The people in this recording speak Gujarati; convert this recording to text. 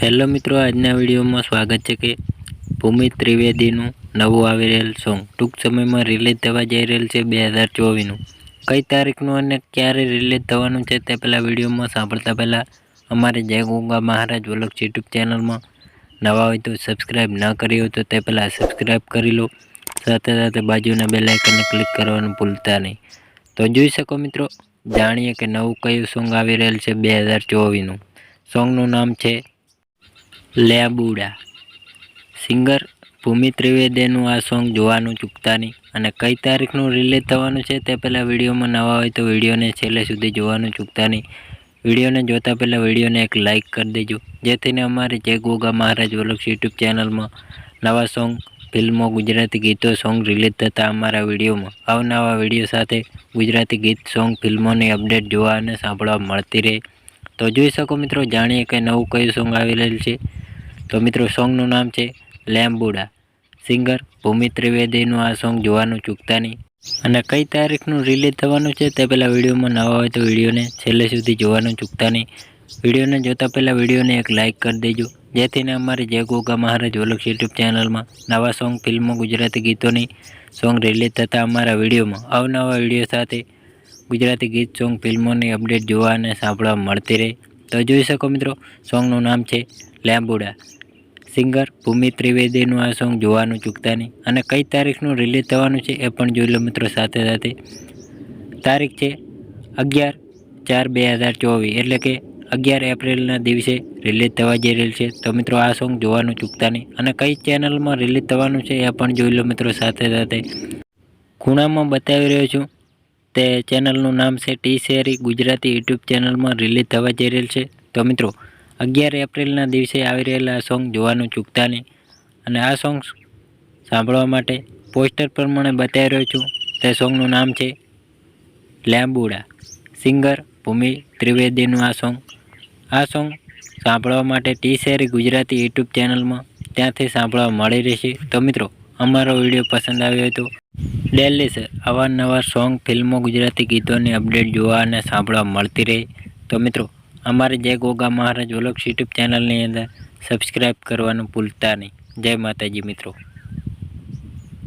હેલો મિત્રો, આજના વિડીયોમાં સ્વાગત છે કે ભૂમિ ત્રિવેદીનું નવું આવી રહેલ સોંગ. ટૂંક સમયમાં રિલીઝ થવા જઈ રહેલ છે બે હજાર ચોવીસનું. કઈ તારીખનું અને ક્યારે રિલીઝ થવાનું છે તે પહેલાં વિડીયોમાં સાંભળતા પહેલાં અમારે જય ગંગા મહારાજ વલક્ષ યુટ્યુબ ચેનલમાં નવા હોય તો સબસ્ક્રાઈબ ન કરી હોય તો તે પહેલાં સબસ્ક્રાઈબ કરી લો. સાથે સાથે બાજુના બે ક્લિક કરવાનું ભૂલતા નહીં. તો જોઈ શકો મિત્રો, જાણીએ કે નવું કયું સોંગ આવી રહેલ છે બે હજાર ચોવીસનું. સોંગનું નામ છે લેબુડા. સિંગર ભૂમિ ત્રિવેદીનું આ સોંગ જોવાનું ચૂકતા નહીં અને કઈ તારીખનું રિલીઝ થવાનું છે તે પહેલાં વિડીયોમાં નવા હોય તો વિડીયોને છેલ્લે સુધી જોવાનું ચૂકતા નહીં. વિડીયોને જોતા પહેલાં વિડીયોને એક લાઇક કરી દેજો. જેથીને અમારી જે ગોગા મહારાજ વલ્લભ યુટ્યુબ ચેનલમાં નવા સોંગ, ફિલ્મો, ગુજરાતી ગીતો, સોંગ રિલીઝ થતા અમારા વિડીયોમાં. અવનવા વીડિયો સાથે ગુજરાતી ગીત, સોંગ, ફિલ્મોની અપડેટ જોવા અને સાંભળવા મળતી રહે. તો જોઈ શકો મિત્રો, જાણીએ કે નવું કયું સોંગ આવી રહેલ છે. તો મિત્રો સોંગનું નામ છે લેમ્બુડા. સિંગર ભૂમિ ત્રિવેદીનું આ સોંગ જોવાનું ચૂકતા નહીં. અને કઈ તારીખનું રિલીઝ થવાનું છે તે પહેલાં વિડીયોમાં નવા હોય તો વિડીયોને છેલ્લે સુધી જોવાનું ચૂકતા નહીં. વિડીયોને જોતાં પહેલાં વિડીયોને એક લાઇક કરી દેજો. જેથીને અમારી જય ગોગા મહારાજ વલક્ષ યુટ્યુબ ચેનલમાં નવા સોંગ ફિલ્મો ગુજરાતી ગીતોની સોંગ રિલીઝ થતાં અમારા વિડીયોમાં અવનવા વીડિયો સાથે ગુજરાતી ગીત સોંગ ફિલ્મોની અપડેટ જોવા અને સાંભળવા મળતી રહે. તો જોઈ શકો મિત્રો સોંગનું નામ છે લેમ્બુડા. સિંગર ભૂમિ ત્રિવેદીનું આ સોંગ જોવાનું ચૂકતા નહીં. અને કઈ તારીખનું રિલીઝ થવાનું છે એ પણ જોઈ લો મિત્રો સાથે સાથે. તારીખ છે અગિયાર ચાર બે હજાર ચોવીસ. એટલે કે અગિયાર એપ્રિલના દિવસે રિલીઝ થવા જઈ રહેલ છે. તો મિત્રો આ સોંગ જોવાનું ચૂકતા નહીં. અને કઈ ચેનલમાં રિલીઝ થવાનું છે એ પણ જોઈ લો મિત્રો સાથે સાથે. ખૂણામાં બતાવી રહ્યો છું. તે ચેનલનું નામ છે ટી શેરી ગુજરાતી યુટ્યુબ ચેનલમાં રિલીઝ થવા જઈ રહેલ છે. તો મિત્રો અગિયાર એપ્રિલના દિવસે આવી રહેલા સોંગ જોવાનું ચૂકતા નહીં. અને આ સોંગ સાંભળવા માટે પોસ્ટર પ્રમાણે બતાવી રહ્યો છું. તે સોંગનું નામ છે લેમ્બુડા સિંગર ભૂમિ ત્રિવેદીનું આ સોંગ. આ સોંગ સાંભળવા માટે ટી શેરી ગુજરાતી યુટ્યુબ ચેનલમાં ત્યાંથી સાંભળવા મળી રહેશે. તો મિત્રો, અમારો વીડિયો પસંદ આવ્યો હતો ડેલી સર અવારનવાર સોંગ, ફિલ્મો, ગુજરાતી ગીતોની અપડેટ જોવા અને સાંભળવા મળતી રહે. તો મિત્રો અમારે જય ગોગા મહારાજ વલોક્સ યુટ્યુબ ચેનલની અંદર સબસ્ક્રાઈબ કરવાનું ભૂલતા નહીં. જય માતાજી મિત્રો.